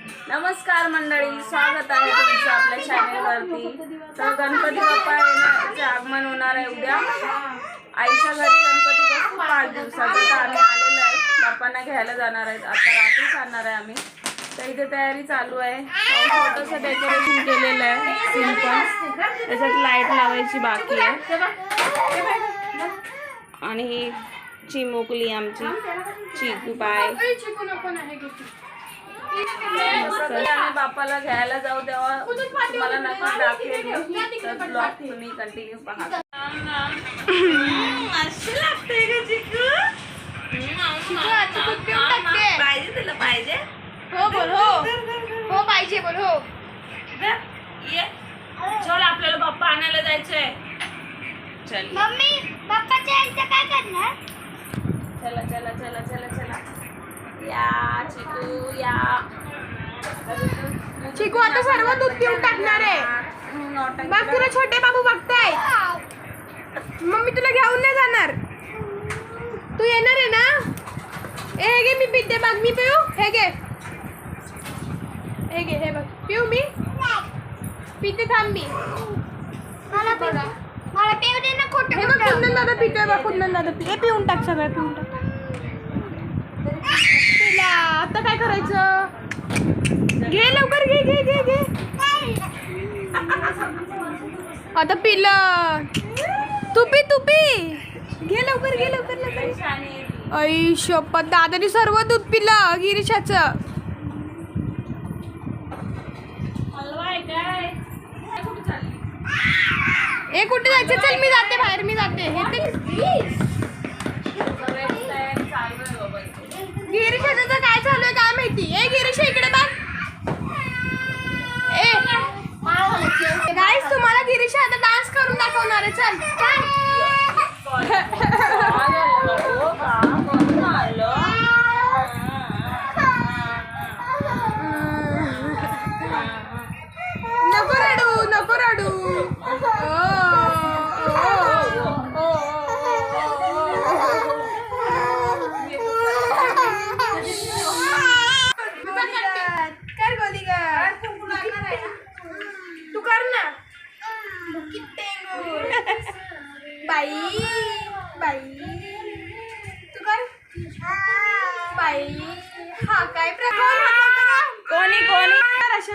नमस्कार मंडळी स्वागत आहे तुमचं आपल्या चॅनेलवरती तर गणपती बाप्पा येण्याचे आगमन होणार आहे उद्या. आईच्या घरी गणपती बसतो पाच दिवसाचं. तर आम्ही आलेलो आहे. बाप्पांना घ्यायला जाणार आहेत. आता रात्रीच आणणार आहे आम्ही. तर इथे तयारी चालू आहे. छोटंसं डेकोरेशन केलेलं आहे. सिंपल त्याच्यात लाइट लावायची बाकी आहे. आणि ही चिमुकली आमची. चिकू बाय आम्ही बाप्पाला घ्यायला जाऊ तेव्हा तुम्हाला नक्की दाखवेल मी. तर ब्लॉग तुम्ही कंटिन्यू पहा. पाहिजे तुला पाहिजे हो बोल हो. हो पाहिजे बोल हो. ये. चल आपल्याला बाप्पा आणायला जायचंय. चल. मम्मी पप्पाच्या काय करणार? चला चला चला चला चला. या चिकू या चिकू आता सर्व दूध पिऊन टाकणार आहे. बघ तुला छोटे बाबू बघताय. मम्मी तुला घेऊन नाही जाणार. तू येणार आहे ना? ए हे घे मी पिते बघ मी पिऊ? हे घे. हे घे हे बघ. पिऊ मी? पिते थांब मी. मला मला पिऊ दे ना खोटं हे बघ कुंदन दादा पितोय बघ कुंदन दादा पिते पिऊन टाक सगळं पिऊन टाक. आता काय करायचं? घे लवकर घे घे घे घे. आता पिलं तू पी तू पी घे लवकर घे लवकर लवकर. आई शपथ. दादाने सर्व दूध पिलं गिरीशाचं. ए कुठे जायचं? चल मी जाते बाहेर मी जाते. हे गिरीशाचं काय चालू आहे काय माहिती? ए गिरीशा इकडे बघ. ए. गाईस तुम्हाला गिरीशा आता डान्स करून दाखवणार आहे. चल काय झालं बाबू? का? कोण आलं? नको रडू नको रडू ओ, ओ, ओ, कर गोदी कर तू कर ना बाई बाई. तू कर बाई. हा काय प्रकार कोणी कोणी? कर अशा.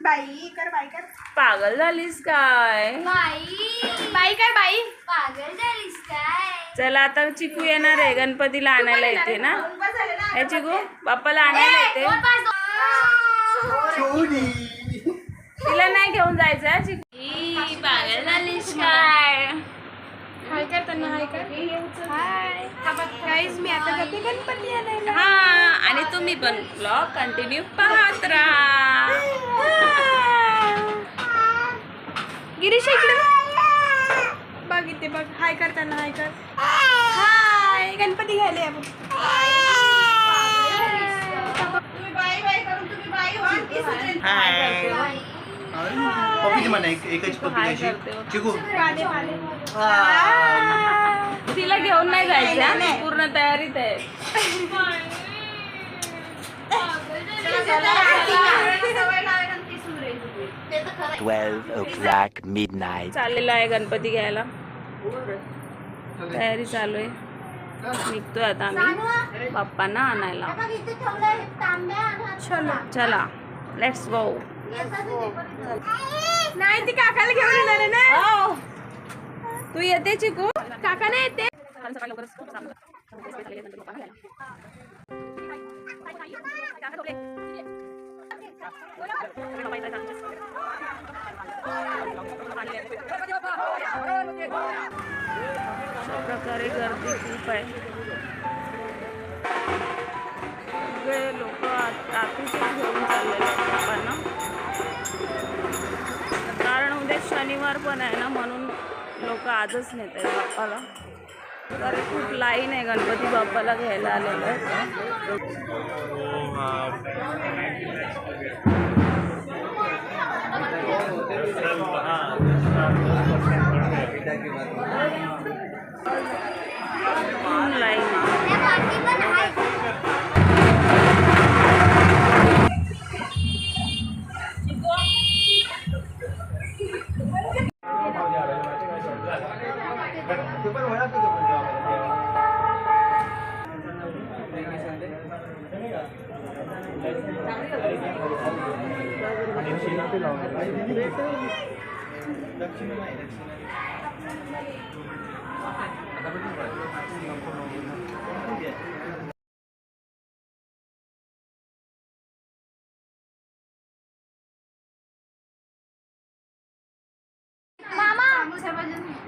बाई कर बाई कर. पागल झालीस काय? बाई. बाई कर बाई? पागल झालीस काय? चला आता चिकू येणार आहे. गणपतीला आणायला येते ना? हे चिकू बाप्पाला आणायला येते. तिला नाही घेऊन जायचं चिकू. पागल झालीस काय? हाय कर त्यांना? हाय कर हाय. गाईज मी आता जाते गणपती आणायला हा आणि तुम्ही पण ब्लॉग कंटिन्यू पाहत राहा. गिरीश इकडे बघ. बघ इथे बघ. हाय कर त्यांना हाय कर. हाय. गणपती घ्यायला बघ. तुम्ही बाई बाई करून तुम्ही बाई व्हा, ती सुधरेल. पप्पी म्हणा एक एकच पप्पी अशी हो. चिकू तिला घेऊन नाही जायचं हा? पूर्ण तयारीत आहे. चाललेलं आहे गणपती घ्यायला. तयारी चालू आहे. निघतोय आता आम्ही. बाप्पांना आणायला. चलो चला. लेट्स गो नाही ती काकाला घेऊन येणार आहे ना. तू येते चिकू? काका नाही येते प्रकारे गर्दी खूप आहे. सगळे लोक रात्रीचे घेऊन चाललेले आहेत शनिवार पण आहे ना म्हणून लोक आजच नेत आहेत बाप्पाला. तर खूप लाईन आहे गणपती बाप्पाला घ्यायला आलेलं आहे. लाईन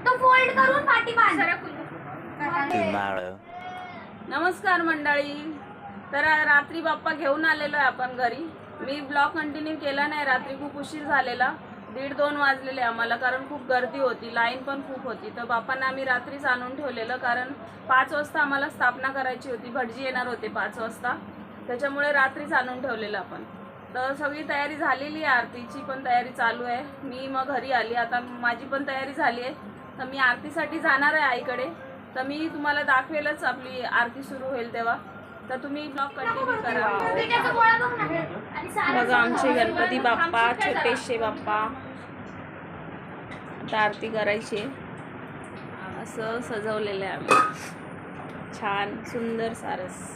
तो फोल्ड करून पाठी बांध Tomorrow. नमस्कार मंडळी. तर रात्री बाप्पा घेऊन आलेलो आहे आपण घरी. मी ब्लॉग कंटिन्यू केला नाही रात्री खूप उशीर झालेला. दीड दोन वाजलेले आम्हाला कारण खूप गर्दी होती लाईन पण खूप होती. तर बाप्पांना आम्ही रात्रीच आणून ठेवलेलं कारण पाच वाजता आम्हाला स्थापना करायची होती. भटजी येणार होते पाच वाजता. त्याच्यामुळे रात्रीच आणून ठेवलेलं आपण. तर सगळी तयारी झालेली आहे आरतीची पण तयारी चालू आहे. मी मग घरी आली. आता माझी पण तयारी झाली आहे. तर मी आरतीसाठी जाणार आहे आईकडे. तर मी तुम्हाला दाखवेलच आपली आरती सुरू होईल तेव्हा. तर तुम्ही ब्लॉग कंटिन्यू करा. बघ आमचे गणपती बाप्पा छोटेशे बाप्पा. आता आरती करायची. असं सजवलेलं आहे आम्ही. छान सुंदर सारस.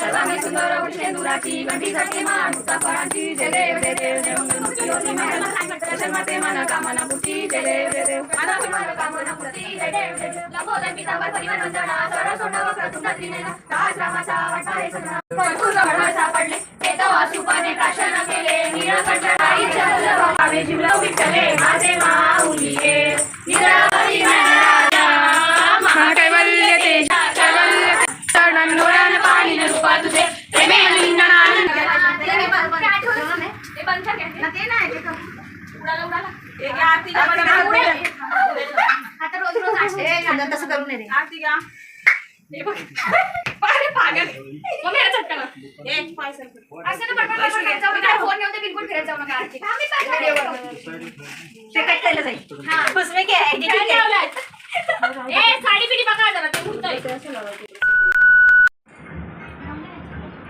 व्यवस्थित परफेक्ट बोलणार आहे त्यांनी घ्या हे. चुकवायचं नाही. दोघी चला आरतीला आता सुरुवात करा हिचं काय तर- आता चल हाय. लंबोदर पितांबर परिवार वंदना सरळ सोंडावा प्रतुंड त्रिनेना राज रामाचा वाटणारे सजना भरपूर गडबड सापडले ते तेव्हा सुपाने प्राशन केले नीळकंठ आईच्या भावे जीवलव विठ्ठले उडाला उडाला हे घ्या, आरतीला पण आता रोज रोज असते तसं करू नये आरती घ्या मम्मी याला चटका लाव. एक पाय सरकव. असं ना पटपट पटपट करत जाऊ नका. फोन घेऊन ते बिलकुल फिरत जाऊ नका आरती. आम्ही पण नाही करत. हा. काय लावलंय? ए, साडी बिडी बघा जरा ते उडतंय.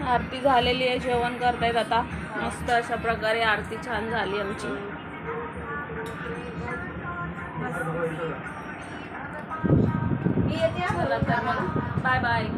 आरती झालेली आहे जेवण करतायत आता मस्त अशा प्रकारे आरती छान झाली आमची चला तर मग. Bye bye.